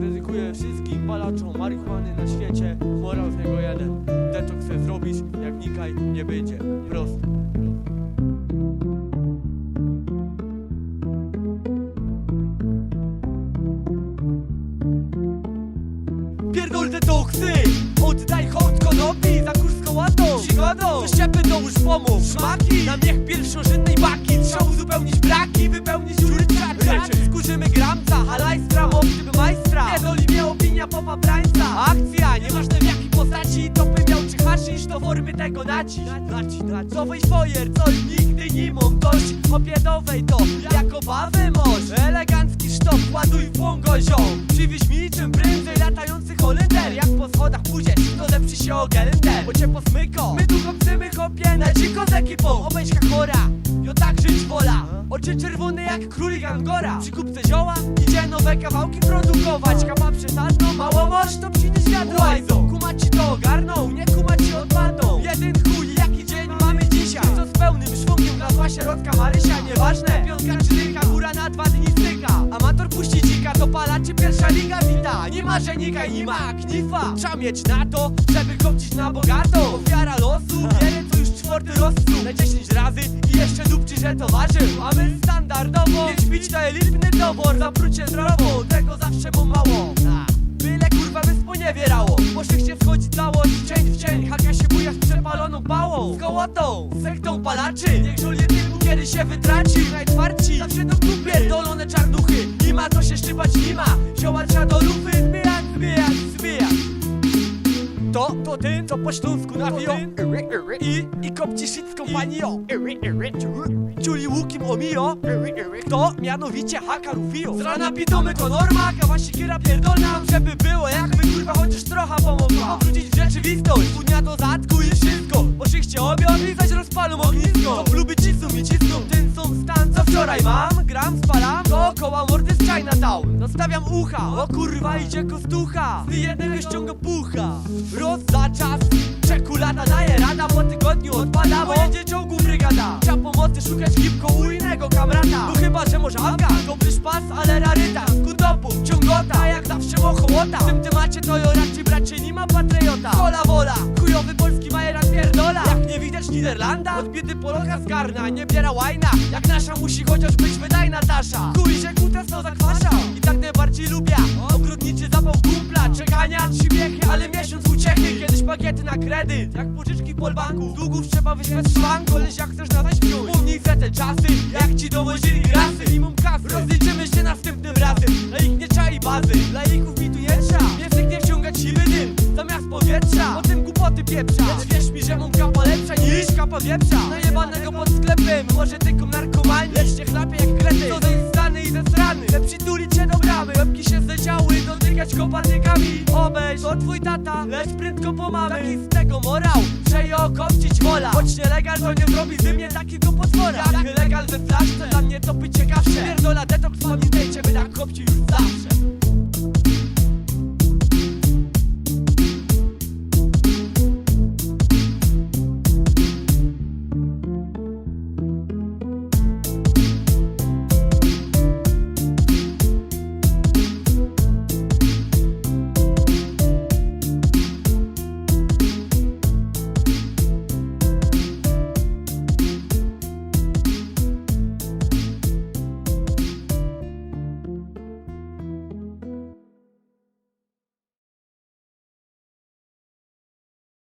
Dedykuję wszystkim palaczom marihuany na świecie. Morał z niego jeden. Detoks se zrobisz, jak nikaj nie będzie. Prosto. Pierdol detoksy! Oddaj hołd konopi za kurską ładą Przygodą! Wyszczepy dołóż pomów Szmaki! Na miech pierwszorzędnej baki Trzeba uzupełnić braki Wypełnić dziury popa brańca. Akcja! Nieważne w jakiej postaci Topy miał czy haszysz To formy tego naciś Naciś, naciś To weź fojer Co nigdy nie mam dość. Opiedowej to Jako bawę moż Elegancki sztok Ładuj w błągoziom Przywieź mi czym prędzej latający Holender. Jak po schodach pójdziesz To zeprzy się o gelender Bo cię posmyko My długo psymy kopie Na dziko z ekipą Obejśka chora Jo tak żyć wola. Oczy czerwone jak królik Angora Przy kupce zioła Idzie nowe kawałki produkować. Kapa przesadną Mało moż to przyjdzie świat łajzą. Kumaci to ogarną Nie kumaci odpadną Jeden chuj jaki dzień mamy dzisiaj? Co z pełnym szwungiem Glasła środka Marysia? Nieważne. Piątka czy dycha Góra na dwa dni styka Amator puści dzika To palaczy pierwsza liga wita. Nie ma żenika i nie ma knifa Trzeba mieć na to Żeby kopcić na bogato. Ofiara losu Wiele to już czwarty rozstrzał Na 10 razy I jeszcze dupczy, że to ważył A my standardowo Pięć pić to elitny dobór. Zaprócie zdrowo Tego zawsze mu mało. Tak. Byle kurwa by sponiewierało Po szychcie schodzi całość. Cień w cień Haka się buja z przepaloną pałą. Z gołotą Sektą palaczy. Niech żul jedynku kiedy się wytraci. Najtwarci Zawsze do kupie Dolone czarnuchy. Nie ma co się szczypać nie ma Zioła do lupy ten, co po śląsku nawiją I, i kopci shit z kompanią Czuli łukiem omijo To mianowicie haka Rufio Z rana pitomy to norma, kawa sikiera pierdolna Żeby było jakby kurwa chociaż trochę pomogła. Obrócić w rzeczywistość, dnia do zatku i wszystko. Po szychcie obiad i zaś rozpalą ognisko. To kluby cisną i cisną, ten są stan co wczoraj mam. Gram, spalam, dookoła mordy z Chinatown Nastawiam ucha, o kurwa idzie kostucha. Z jednego ściąga pucha. Roz czas, czekolada daje rada Po tygodniu odpada, bo jedzie czołgu brygada. Trzeba pomocy szukać gipko u innego kamrata No chyba, że może Afgan, dobry szpas, ale raryta. Skudopu, ciągota, jak zawsze mochołota. W tym temacie to jo raczej bracie nie ma patriota. Kola wola, chujowy polski majeran pierdola. Jak nie widać Niderlanda, od biedy Poloka zgarna. Nie biera łajna, jak nasza musi chociaż być wydajna tasza Kuj się kutas to zakwasza pakiety na kredyt Jak pożyczki w polbanku, długów trzeba wyśmiać z szwanku Koleś jak chcesz nadać wziąć, pomnij se te czasy Jak ci dowozili grasy, minimum kasy. Rozliczymy się następnym razem. Dla ich nie czai bazy, dla ichów mi tu Piesek nie wciągać siwy dym, zamiast powietrza. Potem głupoty pieprza, lecz wierz mi, że mam kapa lepsza niż kapa wieprza Najebanego pod sklepem, może tylko narkomani. Lecz nie chlapie jak krety, to stany i zesrany. Chcę przytulić się do bramy, łebki się zleciały Dotykać kopatykami, obejść To twój tata, lecz prędko pomamy Taki z tego morał, że je okopcić wola. Choć nielegal to nie zrobi z mnie takiego potwora. Jak legal we flaszce, dla mnie to by ciekawsze Pierdola detoks, pamiętajcie, by tak kopci już zawsze